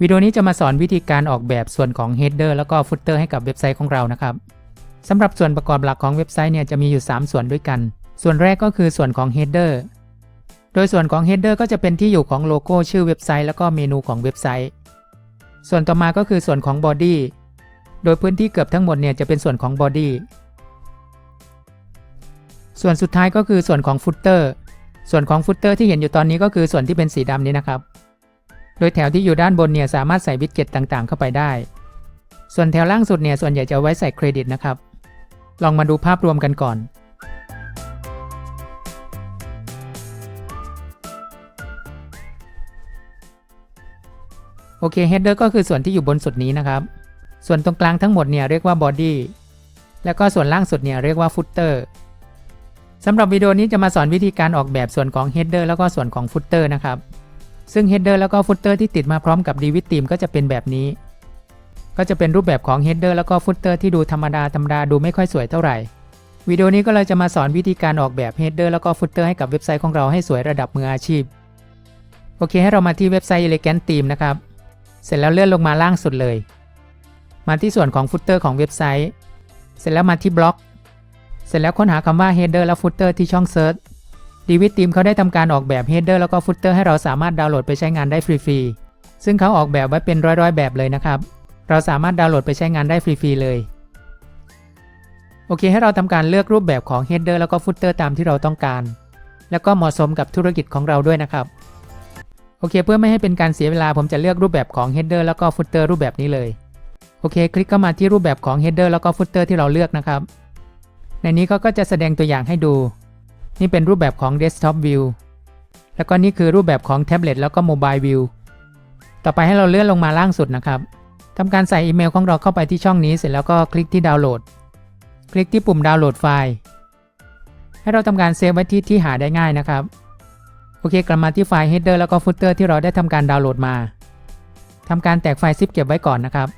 วิดีโอนี้จะมาสอนวิธีการออกแบบส่วนของ header แล้วก็ footer ให้กับเว็บไซต์ของเรานะครับสำหรับส่วนประกอบหลักของเว็บไซต์เนี่ยจะมีอยู่ 3 ส่วนด้วยกัน ส่วนแรกก็คือส่วนของ header โดยส่วนของ header ก็จะเป็นที่อยู่ของโลโก้ชื่อเว็บไซต์แล้วก็เมนูของเว็บไซต์ ส่วนต่อมาก็คือส่วนของ body โดยพื้นที่เกือบทั้งหมดเนี่ยจะเป็นส่วนของ body ส่วนสุดท้ายก็คือส่วนของ footer ส่วนของ footer ที่เห็นอยู่ตอนนี้ก็คือส่วนที่เป็นสีดำนี้นะครับ โดยแถวที่อยู่ด้านบนเนี่ยสามารถใส่วิดเก็ตต่างๆ เข้าไปได้ ส่วนแถวล่างสุดเนี่ยส่วนใหญ่จะเอาไว้ใส่เครดิตนะครับ ลองมาดูภาพรวมกันก่อน โอเค header ก็คือส่วนที่อยู่บนสุดนี้นะครับ ส่วนตรงกลางทั้งหมดเนี่ยเรียกว่า body แล้วก็ส่วนล่างสุดเนี่ยเรียกว่า footer สำหรับวิดีโอนี้จะมาสอนวิธีการออกแบบส่วนของ header แล้วก็ส่วนของ footer นะครับ ซึ่ง header แล้วก็ footer ที่ติดมาพร้อมกับ Divid Theme ก็จะเป็นแบบนี้ ก็จะเป็นรูปแบบของ header แล้วก็ footer ที่ดูธรรมดาธรรมดาดูไม่ค่อยสวยเท่าไหร่วิดีโอนี้ก็เลยจะมาสอนวิธีการออกแบบ header แล้วก็ footer ให้กับเว็บไซต์ของเราให้สวยระดับมืออาชีพ โอเคให้เรามาที่เว็บไซต์ Elegant Theme นะครับ เสร็จแล้วเลื่อนลงมาล่างสุดเลย มาที่ส่วนของ footer ของเว็บไซต์ เสร็จแล้วมาที่บล็อก เสร็จแล้วค้นหาคำว่า header และ footer ที่ช่อง search ดีวิดทีมเขาได้ทำการออกแบบ header แล้วก็ footer ให้เราสามารถดาวน์โหลดไปใช้งานได้ฟรีๆ ซึ่งเขาออกแบบไว้เป็นร้อยๆ แบบเลยนะครับ เราสามารถดาวน์โหลดไปใช้งานได้ฟรีๆ เลย โอเค ให้เราทำการเลือกรูปแบบของ header แล้วก็ footer ตามที่เราต้องการ แล้วก็เหมาะสมกับธุรกิจของเราด้วยนะครับ โอเค เพื่อไม่ให้เป็นการเสียเวลาผมจะเลือกรูปแบบของ header แล้วก็ footer รูปแบบนี้เลย โอเค คลิกเข้ามาที่รูปแบบของ header แล้วก็ footer ที่เราเลือกนะครับ ในนี้เขาก็จะแสดงตัวอย่างให้ดู นี่เป็นรูปแบบของ desktop view แล้วก็นี่คือรูปแบบของ tablet แล้วก็ mobile view ต่อไปให้เราเลื่อนลงมาล่างสุดนะครับทำการใส่อีเมลของเราเข้าไปที่ช่องนี้เสร็จแล้วก็คลิกที่ดาวน์โหลด คลิกที่ปุ่มดาวน์โหลดไฟล์ ให้เราทำการเซฟไว้ที่ที่หาได้ง่ายนะครับ โอเค กลับมาที่ไฟล์ header แล้วก็ footer ที่เราได้ทำการดาวน์โหลดมาทำการแตกไฟล์ zip เก็บไว้ก่อนนะครับ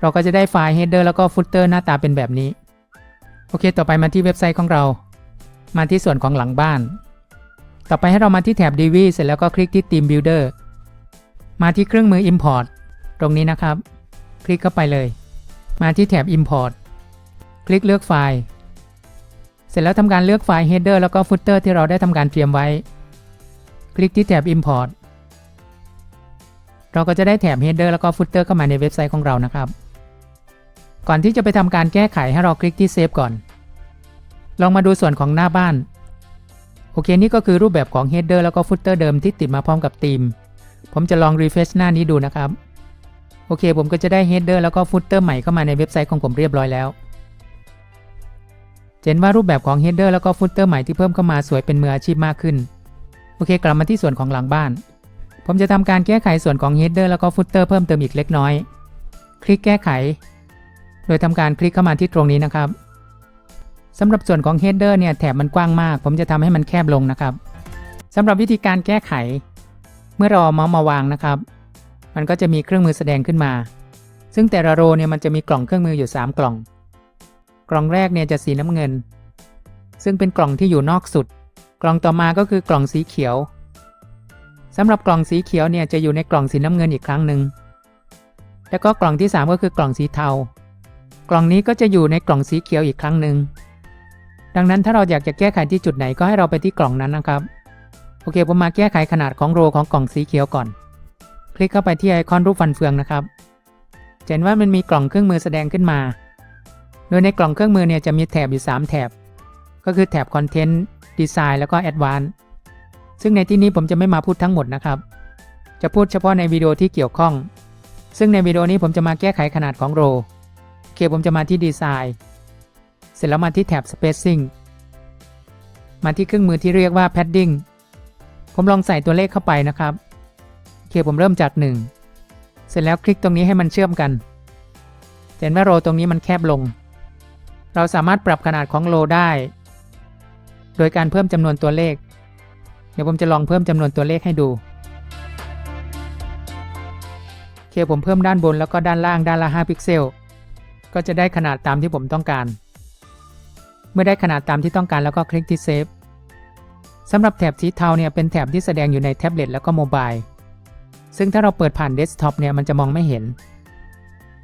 เราก็จะได้ไฟล์ header แล้วก็ footer หน้าตาเป็นแบบนี้ โอเค ต่อไปมาที่เว็บไซต์ของเรา มาที่ส่วนของหลังบ้าน ต่อไปให้เรามาที่แถบ DV เสร็จแล้วก็คลิกที่ Theme Builder มาที่เครื่องมือ Import ตรงนี้นะครับ คลิกเข้าไปเลย มาที่แถบ Import คลิกเลือกไฟล์ เสร็จแล้วทำการเลือกไฟล์ Header แล้วก็ Footer ที่เราได้ทำการเตรียมไว้ คลิกที่แถบ Import เราก็จะได้แถบ Header แล้วก็ Footer เข้ามาในเว็บไซต์ของเรานะครับ ก่อนที่จะไปทำการแก้ไขให้เราคลิกที่ Save ก่อน ลองมาดูส่วนของหน้าบ้าน โอเคนี่ก็คือรูปแบบของ header แล้วก็ footer เดิมที่ติดมาพร้อมกับธีม ผมจะลอง refresh หน้านี้ดูนะครับ โอเค ผมก็จะได้ header แล้วก็ footer ใหม่เข้ามาในเว็บไซต์ของผมเรียบร้อยแล้วเห็นว่ารูปแบบของ header แล้วก็ footer ใหม่ที่เพิ่มเข้ามาสวยเป็นมืออาชีพมากขึ้น โอเค กลับมาที่ส่วนของหลังบ้าน ผมจะทำการแก้ไขส่วนของ header แล้วก็ footer เพิ่มเติมอีกเล็กน้อย คลิกแก้ไข โดยทำการคลิกเข้ามาที่ตรงนี้นะครับ สำหรับส่วนของ header เนี่ยแถบมันกว้างมาก ผมจะทำให้มันแคบลงนะครับสำหรับวิธีการแก้ไข เมื่อเราเอาเมาส์มาวางนะครับ มันก็จะมีเครื่องมือแสดงขึ้นมา ซึ่งแต่ละโรเนี่ยมันจะมีกล่องเครื่องมืออยู่ 3 กล่อง กล่องแรกเนี่ยจะสีน้ำเงิน ซึ่งเป็นกล่องที่อยู่นอกสุด กล่องต่อมาก็คือกล่องสีเขียวสำหรับกล่องสีเขียวเนี่ยจะอยู่ในกล่องสีน้ำเงินอีกครั้งหนึ่งแล้วก็กล่องที่ 3 ก็คือกล่องสีเทา กล่องนี้ก็จะอยู่ในกล่องสีเขียวอีกครั้งหนึ่ง ดังนั้นถ้าเราอยากจะแก้ไขที่จุดไหนก็ให้เราไปที่กล่องนั้นนะครับ โอเค ผมมาแก้ไขขนาดของโรของกล่องสีเขียวก่อน คลิกเข้าไปที่ไอคอนรูปฟันเฟืองนะครับจะเห็นว่ามันมีกล่องเครื่องมือแสดงขึ้นมา โดยในกล่องเครื่องมือเนี่ยจะมีแถบอยู่ 3 แถบ ก็คือแถบ Content Design แล้วก็ Advanced ซึ่งในที่นี้ผมจะไม่มาพูดทั้งหมดนะครับ จะพูดเฉพาะในวิดีโอที่เกี่ยวข้อง ซึ่งในวิดีโอนี้ผมจะมาแก้ไขขนาดของโรโอเคผมจะมาที่ Design เสร็จแล้วมาที่แถบ Spacing มาที่เครื่องมือที่เรียกว่า Padding ผมลองใส่ตัวเลขเข้าไปนะครับโอเคผมเริ่มจาก 1 เสร็จแล้วคลิกตรงนี้ให้มันเชื่อมกัน เห็นว่าโรตรงนี้มันแคบลง เราสามารถปรับขนาดของโรได้ โดยการเพิ่มจำนวนตัวเลข เดี๋ยวผมจะลองเพิ่มจำนวนตัวเลขให้ดูเคผมเพิ่มด้านบนแล้วก็ด้านล่างด้านละ 5 พิกเซล ก็จะได้ขนาดตามที่ผมต้องการ เมื่อได้ขนาดตามที่ต้องการแล้วก็คลิกที่เซฟสำหรับแถบสีเทาเนี่ยเป็นแถบที่แสดงอยู่ในแท็บเล็ตแล้วก็โมบายซึ่งถ้าเราเปิดผ่านเดสก์ท็อปเนี่ยมันจะมองไม่เห็น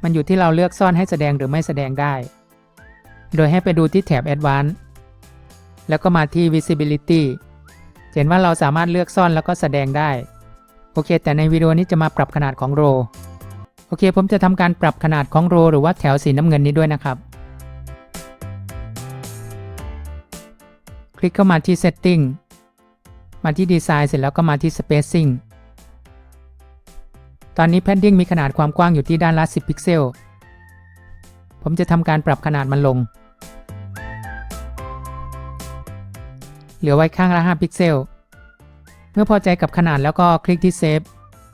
มันอยู่ที่เราเลือกซ่อนให้แสดงหรือไม่แสดงได้ โดยให้ไปดูที่แถบ Advanced แล้วก็มาที่ Visibility เห็นว่าเราสามารถเลือกซ่อนแล้วก็แสดงได้ โอเค แต่ในวิดีโอนี้จะมาปรับขนาดของโรโอเค ผมจะทำการปรับขนาดของโรหรือว่าแถวสีน้ำเงินนี้ด้วยนะครับ คลิกเข้ามาที่ Setting มาที่ Design เสร็จแล้วก็มาที่ Spacing ตอนนี้ Padding มีขนาดความกว้างอยู่ที่ด้านละ 10 พิกเซล ผมจะทำการปรับขนาดมันลง เหลือไว้ข้างละ 5 พิกเซล เมื่อพอใจกับขนาดแล้วก็คลิกที่ Save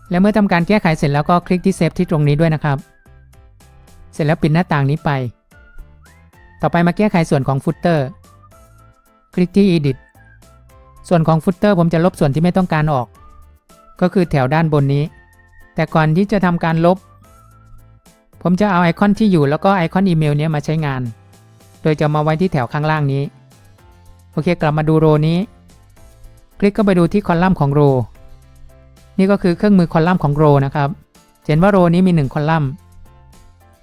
และเมื่อทำการแก้ไขเสร็จแล้วก็คลิกที่ Save ที่ตรงนี้ด้วยนะครับ เสร็จแล้วปิดหน้าต่างนี้ไป ต่อไปมาแก้ไขส่วนของ Footer คลิกที่ Edit ส่วนของ Footer ผมจะลบส่วนที่ไม่ต้องการออก ก็คือแถวด้านบนนี้ แต่ก่อนที่จะทำการลบ ผมจะเอาไอคอนที่อยู่แล้วก็ไอคอนอีเมลเนี้ยมาใช้งาน โดยจะมาไว้ที่แถวข้างล่างนี้ โอเคกลับมาดูโรนี้ คลิกเข้าไปดูที่คอลัมน์ของโรนี่ก็คือเครื่องมือคอลัมน์ของโรนะครับเห็นว่าโรนี้มี 1 คอลัมน์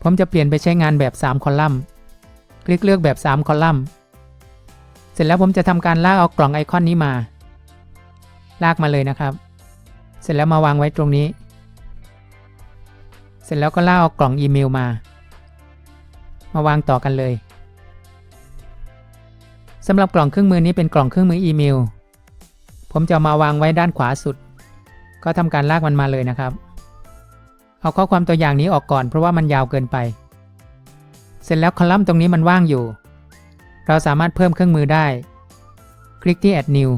ผมจะเปลี่ยนไปใช้งานแบบ 3 คอลัมน์ คลิกเลือกแบบ 3 คอลัมน์ เสร็จแล้วผมจะทำการลากเอากล่องไอคอนนี้มา ลากมาเลยนะครับ เสร็จแล้วมาวางไว้ตรงนี้ เสร็จแล้วก็ลากเอากล่องอีเมลมา มาวางต่อกันเลยสำหรับกล่องเครื่องมือนี้เป็นกล่องเครื่องมืออีเมล ผมจะมาวางไว้ด้านขวาสุด ก็ทำการลากมันมาเลยนะครับ เอาข้อความตัวอย่างนี้ออกก่อนเพราะว่ามันยาวเกินไป เสร็จแล้วคอลัมน์ตรงนี้มันว่างอยู่ เราสามารถเพิ่มเครื่องมือได้ คลิกที่ add new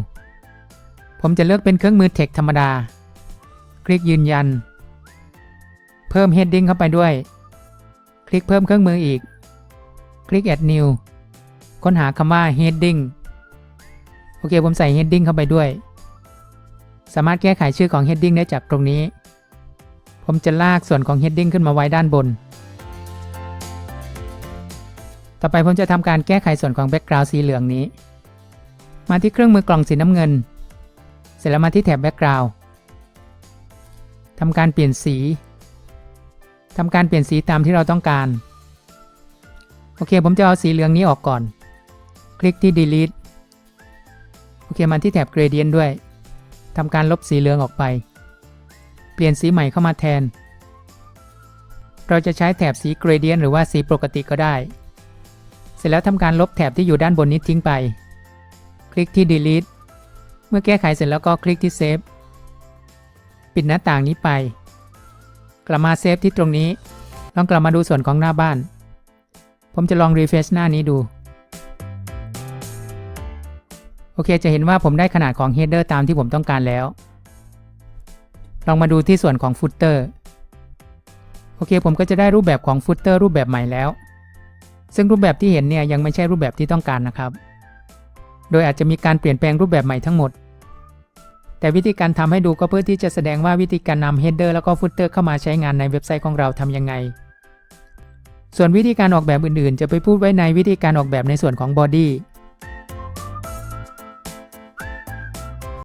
ผมจะเลือกเป็นเครื่องมือ text ธรรมดา คลิกยืนยัน เพิ่ม heading เข้าไปด้วย คลิกเพิ่มเครื่องมืออีก คลิก add new ค้นหาคำว่า heading โอเค ผมใส่ heading เข้าไปด้วย สามารถแก้ไขชื่อของ heading ได้จากตรงนี้ ผมจะลากส่วนของ heading ขึ้นมาไว้ด้านบน ต่อไปผมจะทำการแก้ไขส่วนของ background สีเหลืองนี้ มาที่เครื่องมือกล่องสีน้ำเงิน เสร็จแล้วมาที่แถบ background ทำการเปลี่ยนสีทำการเปลี่ยนสีตามที่เราต้องการ โอเค ผมจะเอาสีเหลืองนี้ออกก่อน คลิกที่ delete โอเค มาที่แถบ gradient ด้วยทำการลบสีเหลืองออกไป เปลี่ยนสีใหม่เข้ามาแทน เราจะใช้แถบสี gradient หรือว่าสีปกติก็ได้ ร็จแล้วทำการลบแถบที่อยู่ด้านบนนี้ทิ้งไป คลิกที่ delete เมื่อแก้ไขเสร็จแล้วก็คลิกที่ save ปิดหน้าต่างนี้ไป กลับมาเซฟที่ตรงนี้ ลองกลับมาดูส่วนของหน้าบ้าน ผมจะลอง refresh หน้านี้ดู โอเคจะเห็นว่าผมได้ขนาดของ header ตามที่ผมต้องการแล้ว ลองมาดูที่ส่วนของ footer โอเคผมก็จะได้รูปแบบของ footer รูปแบบใหม่แล้ว ซึ่งรูปแบบที่เห็นเนี่ยยังไม่ใช่รูปแบบที่ต้องการนะครับ โดยอาจจะมีการเปลี่ยนแปลงรูปแบบใหม่ทั้งหมด แต่วิธีการทำให้ดูก็เพื่อที่จะแสดงว่าวิธีการนำเฮดเดอร์แล้วก็ฟุตเตอร์เข้ามาใช้งานในเว็บไซต์ของเราทำยังไง ส่วนวิธีการออกแบบอื่นๆ จะไปพูดไว้ในวิธีการออกแบบในส่วนของบอดี้